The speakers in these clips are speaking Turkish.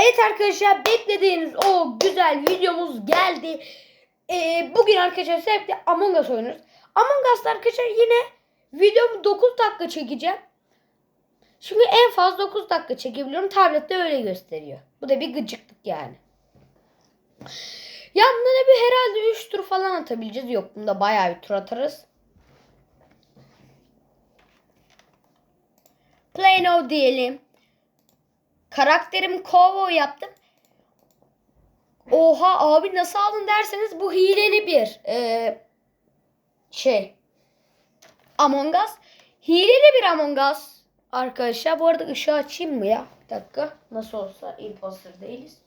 Evet arkadaşlar beklediğiniz o güzel videomuz geldi. Ee, bugün arkadaşlar sürekli Among Us oynuyoruz. Among Us'ta arkadaşlar yine videomu 9 dakika çekeceğim. Çünkü en fazla 9 dakika çekebiliyorum. Tablette öyle gösteriyor. Bu da bir gıcıklık yani. Ya bunda da bir herhalde 3 tur falan atabileceğiz. Yok bunda bayağı bir tur atarız. Play now diyelim. Karakterimi cowboy yaptım. Oha abi nasıl aldın derseniz bu hileli bir ee, şey. Among Us. Hileli bir Among Us arkadaşlar. Bu arada ışığı açayım mı ya? Bir dakika. Nasıl olsa imposter değiliz.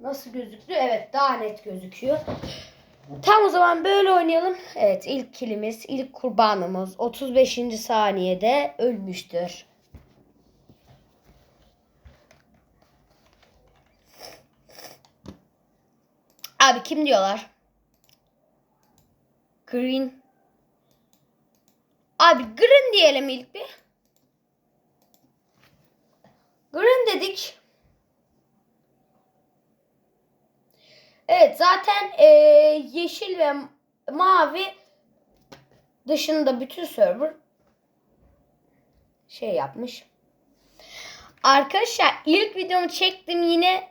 Nasıl gözüktü? Evet daha net gözüküyor. Tam o zaman böyle oynayalım. Evet ilk kilimiz, ilk kurbanımız 35. saniyede ölmüştür. Abi kim diyorlar? Green. Abi green diyelim ilk bir. Green dedik. Evet zaten e, yeşil ve mavi dışında bütün server şey yapmış. Arkadaşlar ilk videomu çektim yine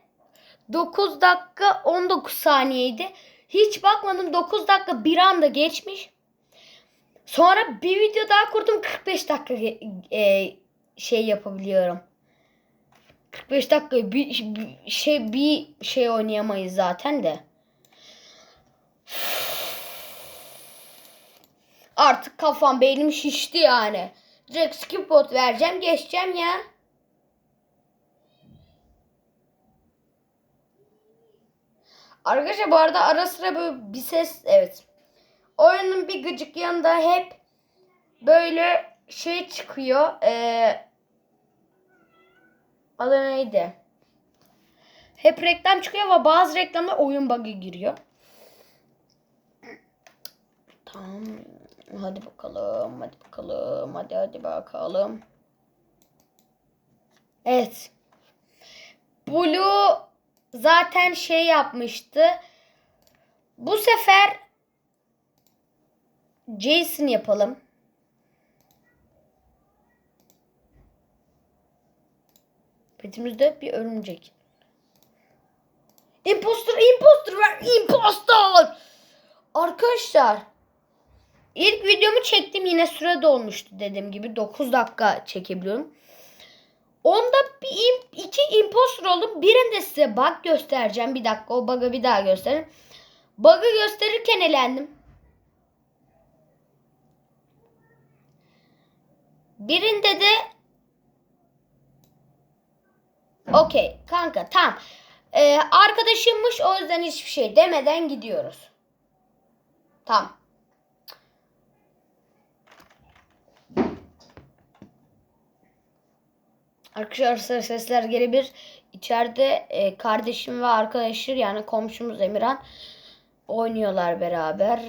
9 dakika 19 saniyeydi. Hiç bakmadım 9 dakika bir anda geçmiş. Sonra bir video daha kurdum 45 dakika e, şey yapabiliyorum. 45 dakika bir, bir şey bir şey oynayamayız zaten de. Artık kafam beynim şişti yani. Direkt skip bot vereceğim geçeceğim ya. Arkadaşlar bu arada ara sıra böyle bir ses evet. Oyunun bir gıcık yanında hep böyle şey çıkıyor. Eee adı neydi? Hep reklam çıkıyor ama bazı reklamda oyun bug'ı giriyor. Tamam. Hadi bakalım. Hadi bakalım. Hadi hadi bakalım. Evet. Blue zaten şey yapmıştı. Bu sefer Jason yapalım. Petimizde bir örümcek. Imposter, imposter ver, imposter. Arkadaşlar, ilk videomu çektim yine süre dolmuştu dediğim gibi 9 dakika çekebiliyorum. Onda bir imp, iki imposter oldum. Birinde size bug göstereceğim. Bir dakika o bug'ı bir daha gösterin. Bug'ı gösterirken elendim. Birinde de Okey kanka tamam. Ee, arkadaşımmış o yüzden hiçbir şey demeden gidiyoruz. Tamam. Arkadaşlar sesler gelebilir. İçeride e, kardeşim ve arkadaşlar yani komşumuz Emirhan oynuyorlar beraber.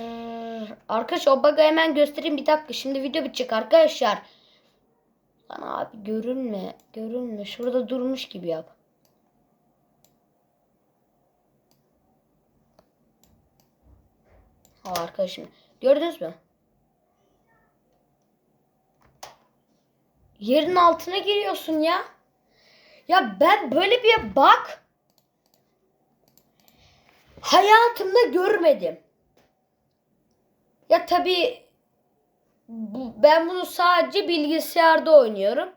Arkadaş o bug'ı hemen göstereyim bir dakika. Şimdi video bitecek arkadaşlar. Lan abi görünme. Görünme. Şurada durmuş gibi yap. Ha arkadaşım. Gördünüz mü? Yerin altına giriyorsun ya. Ya ben böyle bir bak. Hayatımda görmedim. Ya tabii ben bunu sadece bilgisayarda oynuyorum.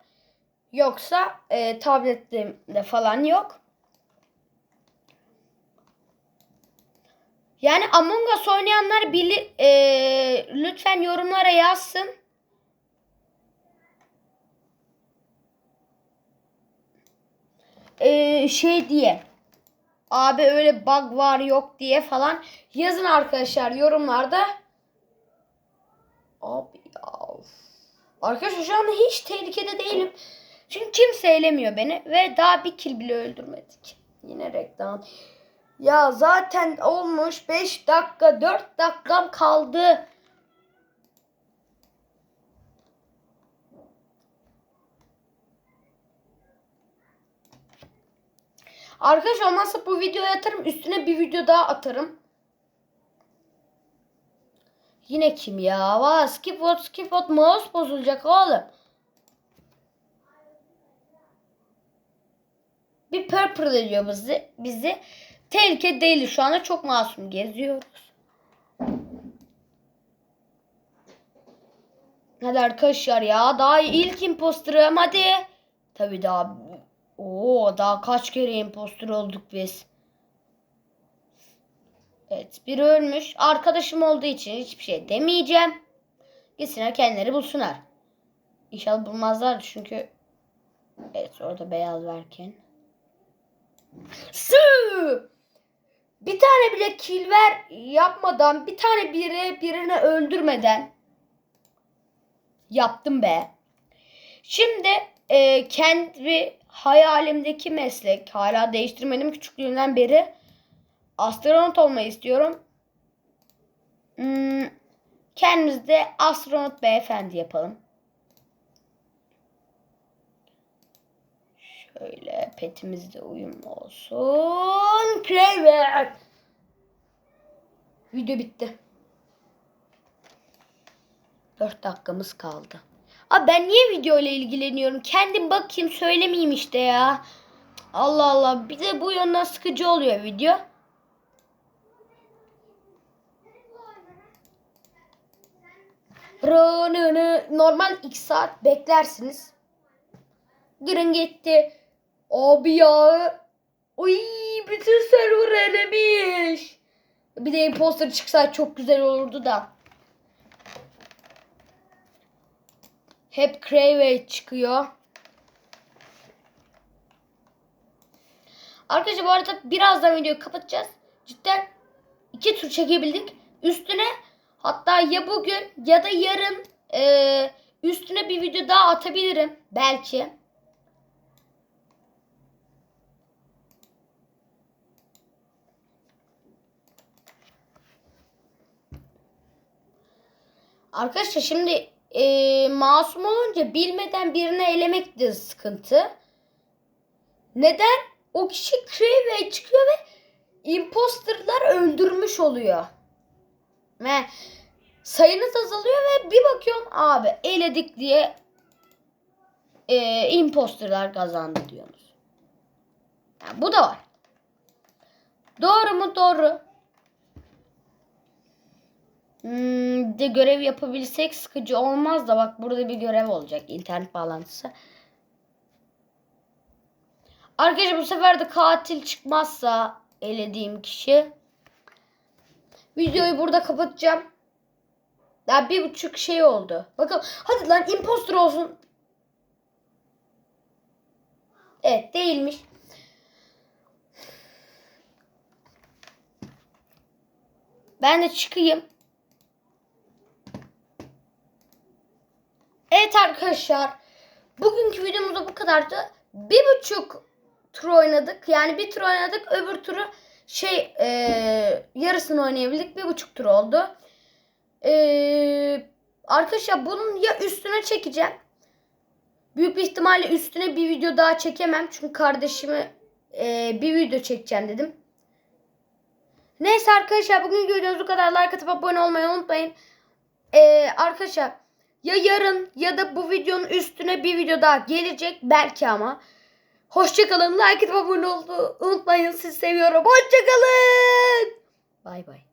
Yoksa e, tablette falan yok. Yani Among Us oynayanlar bili, e, lütfen yorumlara yazsın. E, şey diye. Abi öyle bug var yok diye falan yazın arkadaşlar yorumlarda. Abi ya. Arkadaşlar şu anda hiç tehlikede değilim. Çünkü kimse eylemiyor beni ve daha bir kill bile öldürmedik. Yine reklam. Ya zaten olmuş 5 dakika 4 dakikam kaldı. Arkadaşlar olmazsa bu videoyu atarım. Üstüne bir video daha atarım. Yine kim ya? Valla skip vote skip vote mouse bozulacak oğlum. Bir purple ediyor bizi. bizi. Tehlike değil şu anda çok masum geziyoruz. Hadi arkadaşlar ya daha ilk imposterım hadi. Tabi daha Oo daha kaç kere imposter olduk biz. Evet biri ölmüş. Arkadaşım olduğu için hiçbir şey demeyeceğim. Gitsinler kendileri bulsunlar. İnşallah bulmazlar çünkü Evet orada beyaz varken. Su! Bir tane bile kill ver yapmadan bir tane biri birini öldürmeden yaptım be. Şimdi e, kendi hayalimdeki meslek hala değiştirmedim küçüklüğümden beri astronot olmayı istiyorum. Hmm, kendimiz de astronot beyefendi yapalım. Şöyle petimiz de uyumlu olsun. Kravet. Video bitti. 4 dakikamız kaldı. Abi ben niye video ile ilgileniyorum? Kendim bakayım söylemeyeyim işte ya. Allah Allah. Bir de bu yönden sıkıcı oluyor video. Normal 2 saat beklersiniz. Girin gitti. Abi ya. Uy bütün server elemiş. Bir de imposter çıksa çok güzel olurdu da. Hep Crave çıkıyor. Arkadaşlar bu arada birazdan videoyu kapatacağız. Cidden iki tur çekebildik. Üstüne ya bugün ya da yarın e, üstüne bir video daha atabilirim. Belki. Arkadaşlar şimdi e, masum olunca bilmeden birini elemek de sıkıntı. Neden? O kişi Crave çıkıyor ve imposterlar öldürmüş oluyor. Ve sayınız azalıyor ve bir bakıyorum abi eledik diye e, imposterlar kazandı diyorsunuz. Yani bu da var. Doğru mu? Doğru. Hmm, de görev yapabilsek sıkıcı olmaz da bak burada bir görev olacak internet bağlantısı. Arkadaşlar bu sefer de katil çıkmazsa elediğim kişi videoyu burada kapatacağım. Daha bir buçuk şey oldu. Bakalım hadi lan imposter olsun. Evet değilmiş. Ben de çıkayım. Evet arkadaşlar. Bugünkü videomuzda bu kadardı. Bir buçuk tur oynadık. Yani bir tur oynadık. Öbür turu şey e, yarısını oynayabildik. Bir buçuk tur oldu. E, arkadaşlar bunun ya üstüne çekeceğim. Büyük bir ihtimalle üstüne bir video daha çekemem. Çünkü kardeşime e, bir video çekeceğim dedim. Neyse arkadaşlar bugün videomuz bu kadar. Like atıp abone olmayı unutmayın. E, arkadaşlar ya yarın ya da bu videonun üstüne bir video daha gelecek belki ama. Hoşçakalın. Like atıp abone olmayı unutmayın. Sizi seviyorum. Hoşçakalın. Bay bay.